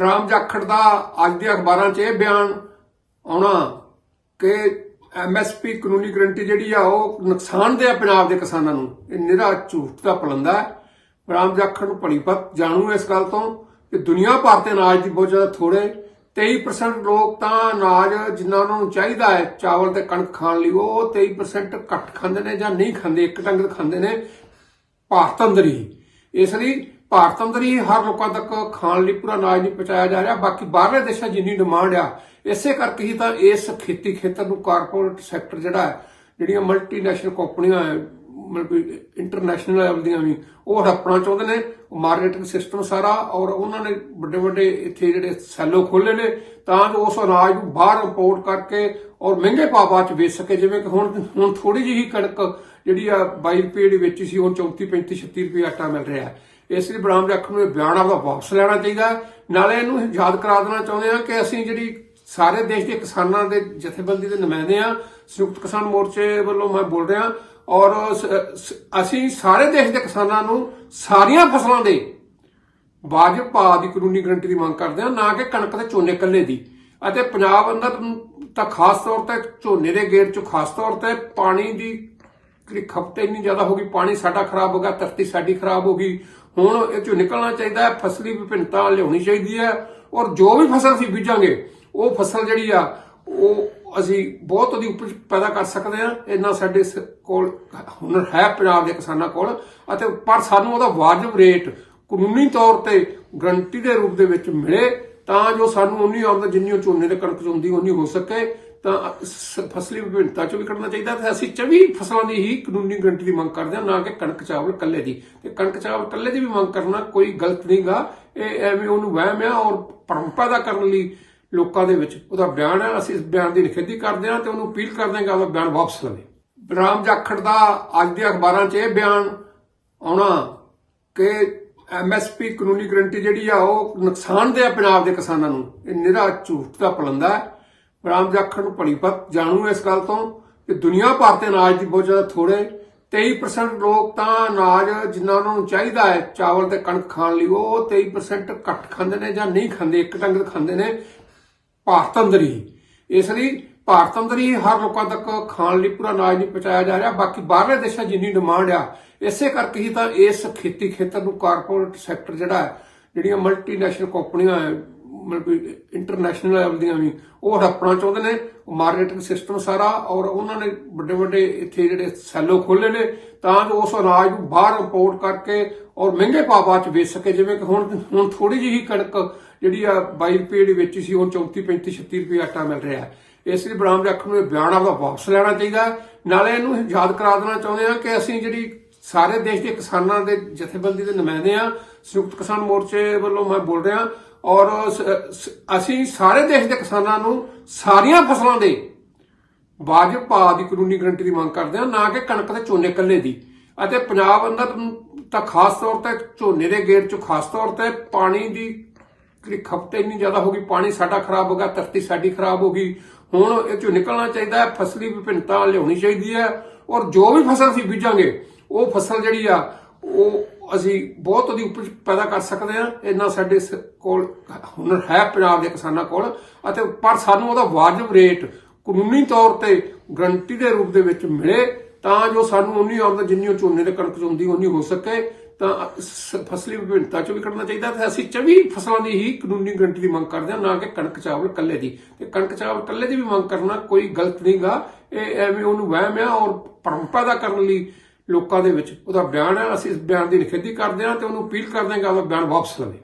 ਰਾਮ ਜਾਖੜ ਦਾ ਅੱਜ ਦੇ ਅਖਬਾਰਾਂ 'ਚ ਇਹ ਬਿਆਨ ਆਉਣਾ ਕਿ ਐਮਐਸਪੀ ਕਾਨੂੰਨੀ ਗਰੰਟੀ ਜਿਹੜੀ ਆ ਉਹ ਨੁਕਸਾਨਦੇਹ ਆ ਪੰਜਾਬ ਦੇ ਕਿਸਾਨਾਂ ਨੂੰ। ਇਹ ਨਿਰਾ ਝੂਠ ਦਾ ਪਲੰਦਾ ਹੈ। ਰਾਮ ਜਾਖੜ ਨੂੰ ਭਲੀ ਜਾਣੂ ਇਸ ਗੱਲ ਤੋਂ ਕਿ ਦੁਨੀਆ ਭਰ ਤੇ ਅਨਾਜ ਦੀ ਬਹੁਤ ਜ਼ਿਆਦਾ ਥੋੜੇ 23% ਲੋਕ ਤਾਂ ਅਨਾਜ ਜਿੰਨਾ ਉਹਨਾਂ ਨੂੰ ਚਾਹੀਦਾ ਹੈ, ਚਾਵਲ ਤੇ ਕਣਕ ਖਾਣ ਲਈ, ਉਹ 23% ਘੱਟ ਖਾਂਦੇ ਨੇ ਜਾਂ ਨਹੀਂ ਖਾਂਦੇ, ਇੱਕ ਟੰਗ ਖਾਂਦੇ ਨੇ, ਭਾਰਤ ਅੰਦਰ ਹੀ। ਇਸ ਲਈ ਭਾਰਤ ਅੰਦਰ ਹੀ ਹਰ ਲੋਕਾਂ ਤੱਕ ਖਾਣ ਲਈ ਪੂਰਾ ਅਨਾਜ ਨਹੀਂ ਪਹੁੰਚਾਇਆ ਜਾ ਰਿਹਾ, ਬਾਕੀ ਬਾਹਰਲੇ ਦੇਸ਼ਾਂ ਜਿੰਨੀ ਡਿਮਾਂਡ ਆ, ਇਸੇ ਕਰਕੇ ਹੀ ਤਾਂ ਇਸ ਖੇਤੀ ਖੇਤਰ ਨੂੰ ਕਾਰਪੋਰੇਟ ਸੈਕਟਰ ਜਿਹੜਾ ਜਿਹੜੀਆਂ ਮਲਟੀਨੈਸ਼ਨਲ ਕੰਪਨੀਆਂ ਹੈ ਮਤਲਬ ਇੰਟਰਨੈਸ਼ਨਲ ਲੈਵਲ ਦੀਆਂ ਵੀ, ਉਹ ਹੜੱਪਣਾ ਚਾਹੁੰਦੇ ਨੇ ਮਾਰਕੀਟਿੰਗ ਸਿਸਟਮ ਸਾਰਾ, ਔਰ ਉਹਨਾਂ ਨੇ ਵੱਡੇ ਵੱਡੇ ਇੱਥੇ ਜਿਹੜੇ ਸੈਲੋ ਖੋਲੇ ਨੇ, ਤਾਂ ਜੋ ਉਸ ਅਨਾਜ ਨੂੰ ਬਾਹਰ ਇੰਪੋਰਟ ਕਰਕੇ ਔਰ ਮਹਿੰਗੇ ਭਾਵਾਂ ਚ ਵੇਚ ਸਕੇ, ਜਿਵੇਂ ਕਿ ਹੁਣ ਹੁਣ ਥੋੜੀ ਜਿਹੀ ਕਣਕ ਜਿਹੜੀ ਆ 22 ਰੁਪਏ ਦੀ ਵੇਚੀ ਸੀ, ਹੁਣ 34 35 36 ਰੁਪਏ ਆਟਾ ਮਿਲ ਰਿਹਾ। ਹੈ ਇਸ ਲਈ ਬਰਾਮ ਰੱਖ ਨੂੰ ਇਹ ਬਿਆਨ ਆਪਦਾ ਵਾਪਸ ਲੈਣਾ ਚਾਹੀਦਾ ਨਾਲੇ ਇਹਨੂੰ ਯਾਦ ਕਰਾ ਦੇਣਾ ਚਾਹੁੰਦੇ ਹਾਂ ਕਿ ਅਸੀਂ ਜਿਹੜੀ ਸਾਰੇ ਦੇਸ਼ ਦੇ ਕਿਸਾਨਾਂ ਦੇ ਜਥੇਬੰਦੀ ਦੇ ਨੁਮਾਇੰਦੇ ਆ ਸੰਯੁਕਤ ਕਿਸਾਨ ਮੋਰਚੇ ਵੱਲੋਂ ਮੈਂ ਬੋਲ ਰਿਹਾ, ਔਰ ਅਸੀਂ ਸਾਰੇ ਦੇਸ਼ ਦੇ ਕਿਸਾਨਾਂ ਨੂੰ ਸਾਰੀਆਂ ਫਸਲਾਂ ਦੇ ਵਾਜਬ ਭਾਅ ਦੀ ਕਾਨੂੰਨੀ ਗਰੰਟੀ ਦੀ ਮੰਗ ਕਰਦੇ ਹਾਂ, ਨਾ ਕਿ ਕਣਕ ਤੇ ਝੋਨੇ ਕੱਲੇ ਦੀ। ਅਤੇ ਪੰਜਾਬ ਅੰਦਰ ਤਾਂ ਖਾਸ ਤੌਰ ਤੇ ਝੋਨੇ ਦੇ ਗੇੜ ਚ ਖਾਸ ਤੌਰ ਤੇ ਪਾਣੀ ਦੀ ਜਿਹੜੀ ਖਪਤ ਇੰਨੀ ਜ਼ਿਆਦਾ ਹੋ ਗਈ, ਪਾਣੀ ਸਾਡਾ ਖਰਾਬ ਹੋ ਗਿਆ, ਧਰਤੀ ਸਾਡੀ ਖਰਾਬ ਹੋ ਗਈ ਹੁਣ ਇਹ ਚੋਂ ਨਿਕਲਣਾ ਚਾਹੀਦਾ ਹੈ, ਫਸਲੀ ਵਿਭਿੰਨਤਾ ਲਿਆਉਣੀ ਚਾਹੀਦੀ ਹੈ ਔਰ ਜੋ ਵੀ ਫਸਲ ਅਸੀਂ ਬੀਜਾਂਗੇ, ਉਹ ਫਸਲ ਜਿਹੜੀ ਆ, ਉਹ ਅਸੀਂ ਬਹੁਤ ਉਹਦੀ ਉਪਜ ਪੈਦਾ ਕਰ ਸਕਦੇ ਹਾਂ। ਇੰਨਾ ਸਾਡੇ ਕੋਲ ਹੁਨਰ ਹੈ ਪੰਜਾਬ ਦੇ ਕਿਸਾਨਾਂ ਕੋਲ ਅਤੇ ਪਰ ਸਾਨੂੰ ਉਹਦਾ ਵਾਜਬ ਰੇਟ ਕਾਨੂੰਨੀ ਤੌਰ ਤੇ ਗਰੰਟੀ ਦੇ ਰੂਪ ਦੇ ਵਿੱਚ ਮਿਲੇ ਤਾਂ ਜੋ ਸਾਨੂੰ ਉਨੀ ਆਮਦਨ ਜਿੰਨੀ ਉਹ ਝੋਨੇ ਤੇ ਕਣਕ ਚ ਹੁੰਦੀ ਉਨੀ ਹੋ ਸਕੇ। ਤਾਂ ਫਸਲੀ ਵਿਭਿੰਨਤਾ ਚੋਂ ਵੀ ਕੱਢਣਾ ਚਾਹੀਦਾ ਤੇ ਅਸੀਂ 24 ਫਸਲਾਂ ਦੀ ਹੀ ਕਾਨੂੰਨੀ ਗਰੰਟੀ ਦੀ ਮੰਗ ਕਰਦੇ ਹਾਂ, ਨਾ ਕਿ ਕਣਕ ਚਾਵਲ ਕੱਲੇ ਦੀ। ਤੇ ਕਣਕ ਚਾਵਲ ਕੱਲੇ ਦੀ ਵੀ ਮੰਗ ਕਰਨਾ ਕੋਈ ਗਲਤ ਨਹੀਂਗਾ। ਇਹ ਐਵੇਂ ਉਹਨੂੰ ਵਹਿਮ ਆ ਔਰ ਭਰਮ ਪੈਦਾ ਕਰਨ ਲਈ ਲੋਕਾਂ ਦੇ ਵਿੱਚ ਉਹਦਾ ਬਿਆਨ ਹੈ। ਅਸੀਂ ਇਸ ਬਿਆਨ ਦੀ ਨਿਖੇਧੀ ਕਰਦੇ ਹਾਂ ਤੇ ਉਹਨੂੰ ਅਪੀਲ ਕਰਦੇ ਹਾਂ ਕਿ ਉਹਦਾ ਬਿਆਨ ਵਾਪਸ ਲਵੇ। ਰਾਮ ਜਾਖੜ ਦਾ ਅੱਜ ਦੇ ਅਖਬਾਰਾਂ 'ਚ ਇਹ ਬਿਆਨ ਆਉਣਾ ਕਿ ਐਮਐਸਪੀ ਕਾਨੂੰਨੀ ਗਰੰਟੀ ਜਿਹੜੀ ਆ, ਉਹ ਨੁਕਸਾਨਦੇਹ ਆ ਪੰਜਾਬ ਦੇ ਕਿਸਾਨਾਂ ਨੂੰ। ਇਹ ਨਿਰਾ ਝੂਠ ਦਾ ਪਲੰਦਾ ਹੈ। ਰਾਮ ਜਾਖੜ ਨੂੰ ਭਲੀ ਜਾਣੂ ਇਸ ਗੱਲ ਤੋਂ ਕਿ ਦੁਨੀਆ ਭਰ ਤੇ ਅਨਾਜ ਦੀ ਬਹੁਤ ਜ਼ਿਆਦਾ ਥੋੜੇ। 23% ਲੋਕ ਤਾਂ ਅਨਾਜ ਜਿਨ੍ਹਾਂ ਉਹਨਾਂ ਨੂੰ ਚਾਹੀਦਾ ਹੈ, ਚਾਵਲ ਤੇ ਕਣਕ ਖਾਣ ਲਈ, ਉਹ 23% ਘੱਟ ਖਾਂਦੇ ਨੇ ਜਾਂ ਨਹੀਂ ਖਾਂਦੇ, ਇੱਕ ਟੰਗ ਖਾਂਦੇ ਨੇ, ਭਾਰਤ ਅੰਦਰ ਹੀ। ਇਸ ਲਈ ਭਾਰਤ ਅੰਦਰ ਹੀ ਹਰ ਲੋਕਾਂ ਤੱਕ ਖਾਣ ਲਈ ਪੂਰਾ ਅਨਾਜ ਨਹੀਂ ਪਹੁੰਚਾਇਆ ਜਾ ਰਿਹਾ, ਬਾਕੀ ਬਾਹਰਲੇ ਦੇਸ਼ਾਂ 'ਚ ਜਿੰਨੀ ਡਿਮਾਂਡ ਆ, ਇਸੇ ਕਰਕੇ ਹੀ ਤਾਂ ਇਸ ਖੇਤੀ ਖੇਤਰ ਨੂੰ ਕਾਰਪੋਰੇਟ ਸੈਕਟਰ ਜਿਹੜਾ ਹੈ, ਜਿਹੜੀਆਂ ਮਲਟੀਨੈਸ਼ਨਲ ਕੰਪਨੀਆਂ ਮਤਲਬ ਇੰਟਰਨੈਸ਼ਨਲ ਲੈਵਲ ਦੀਆਂ ਵੀ। ਉਹ ਹੜੱਪਣਾ ਚਾਹੁੰਦੇ ਨੇ ਮਾਰਕੀਟਿੰਗ ਸਿਸਟਮ ਸਾਰਾ, ਔਰ ਉਹਨਾਂ ਨੇ ਵੱਡੇ ਵੱਡੇ ਇੱਥੇ ਜਿਹੜੇ ਸੈਲੋ ਖੋਲੇ ਨੇ, ਤਾਂ ਜੋ ਉਸ ਅਨਾਜ ਨੂੰ ਬਾਹਰ ਇੰਪੋਰਟ ਕਰਕੇ ਔਰ ਮਹਿੰਗੇ ਭਾਅ ਚ ਵੇਚ ਸਕੇ। ਜਿਵੇਂ ਕਿ ਹੁਣ ਹੁਣ ਥੋੜੀ ਜਿਹੀ ਕਣਕ ਜਿਹੜੀ ਆ 22 ਰੁਪਏ ਦੀ ਵੇਚੀ ਸੀ, ਹੁਣ 34 35 36 ਰੁਪਏ ਆਟਾ ਮਿਲ ਰਿਹਾ ਹੈ। ਇਸ ਲਈ ਬਰਾਮ ਰੱਖਣ ਨੂੰ ਇਹ ਬਿਆਨ ਆਪਦਾ ਵਾਪਸ ਲੈਣਾ ਚਾਹੀਦਾ ਹੈ। ਨਾਲੇ ਇਹਨੂੰ ਯਾਦ ਕਰਾ ਦੇਣਾ ਚਾਹੁੰਦੇ ਹਾਂ ਕਿ ਅਸੀਂ ਜਿਹੜੀ ਸਾਰੇ ਦੇਸ਼ ਦੇ ਕਿਸਾਨਾਂ ਦੇ ਜਥੇਬੰਦੀ ਦੇ ਨੁਮਾਇੰਦੇ ਆ ਸੰਯੁਕਤ ਕਿਸਾਨ ਮੋਰਚੇ ਵੱਲੋਂ ਮੈਂ ਬੋਲ ਰਿਹਾ ਔਰ ਅਸੀਂ ਸਾਰੇ ਦੇਸ਼ ਦੇ ਕਿਸਾਨਾਂ ਨੂੰ ਸਾਰੀਆਂ ਫਸਲਾਂ ਦੇ ਵਾਜਬ ਭਾਅ ਦੀ ਕਾਨੂੰਨੀ ਗਰੰਟੀ ਦੀ ਮੰਗ ਕਰਦੇ ਹਾਂ, ਨਾ ਕਿ ਕਣਕ ਤੇ ਝੋਨੇ ਇਕੱਲੇ ਦੀ। ਅਤੇ ਪੰਜਾਬ ਅੰਦਰ ਤਾਂ ਖਾਸ ਤੌਰ ਤੇ ਝੋਨੇ ਦੇ ਗੇੜ ਚ ਖਾਸ ਤੌਰ ਤੇ ਪਾਣੀ ਦੀ ਜਿਹੜੀ ਖਪਤ ਇੰਨੀ ਜ਼ਿਆਦਾ ਹੋ ਗਈ, ਪਾਣੀ ਸਾਡਾ ਖਰਾਬ ਹੋ ਗਿਆ, ਧਰਤੀ ਸਾਡੀ ਖਰਾਬ ਹੋ ਗਈ। ਹੁਣ ਇਹ ਚੋਂ ਨਿਕਲਣਾ ਚਾਹੀਦਾ ਹੈ, ਫਸਲੀ ਵਿਭਿੰਨਤਾ ਲਿਆਉਣੀ ਚਾਹੀਦੀ ਹੈ। ਔਰ ਜੋ ਵੀ ਫਸਲ ਅਸੀਂ ਬੀਜਾਂਗੇ, ਉਹ ਫਸਲ ਜਿਹੜੀ ਆ, ਉਹ ਅਸੀਂ ਬਹੁਤ ਉਹਦੀ ਉਪਜ ਪੈਦਾ ਕਰ ਸਕਦੇ ਹਾਂ। ਇੰਨਾ ਸਾਡੇ ਕੋਲ ਹੁਨਰ ਹੈ ਪੰਜਾਬ ਦੇ ਕਿਸਾਨਾਂ ਕੋਲ ਅਤੇ ਪਰ ਸਾਨੂੰ ਉਹਦਾ ਵਾਜਬ ਰੇਟ ਕਾਨੂੰਨੀ ਤੌਰ ਤੇ ਗਰੰਟੀ ਦੇ ਰੂਪ ਦੇ ਵਿੱਚ ਮਿਲੇ ਤਾਂ ਜੋ ਸਾਨੂੰ ਉਨੀ ਆਮਦਨ ਜਿੰਨੀ ਉਹ ਝੋਨੇ ਦੇ ਕਣਕ ਚੋਂਦੀ ਹੁੰਦੀ ਉਨੀ ਹੋ ਸਕੇ ਤਾਂ ਫਸਲੀ ਵਿਭਿੰਨਤਾ ਚੋਂ ਵੀ ਕੱਢਣਾ ਚਾਹੀਦਾ ਤੇ ਅਸੀਂ 24 ਫਸਲਾਂ ਦੀ ਹੀ ਕਾਨੂੰਨੀ ਗਰੰਟੀ ਦੀ ਮੰਗ ਕਰਦੇ ਹਾਂ, ਨਾ ਕਿ ਕਣਕ ਚਾਵਲ ਕੱਲੇ ਦੀ। ਤੇ ਕਣਕ ਚਾਵਲ ਕੱਲੇ ਦੀ ਵੀ ਮੰਗ ਕਰਨਾ ਕੋਈ ਗਲਤ ਨਹੀਂਗਾ। ਇਹ ਐਵੇਂ ਉਹਨੂੰ ਵਹਿਮ ਆ ਔਰ ਭਰਮ ਪੈਦਾ ਕਰਨ ਲਈ ਲੋਕਾਂ ਦੇ ਵਿੱਚ ਉਹਦਾ ਬਿਆਨ ਹੈ, ਅਸੀਂ ਇਸ ਬਿਆਨ ਦੀ ਨਿਖੇਧੀ ਕਰਦੇ ਹਾਂ ਤੇ ਉਹਨੂੰ ਅਪੀਲ ਕਰਦੇ ਹਾਂ ਕਿ ਉਹਦਾ ਬਿਆਨ ਵਾਪਸ ਲਵੇ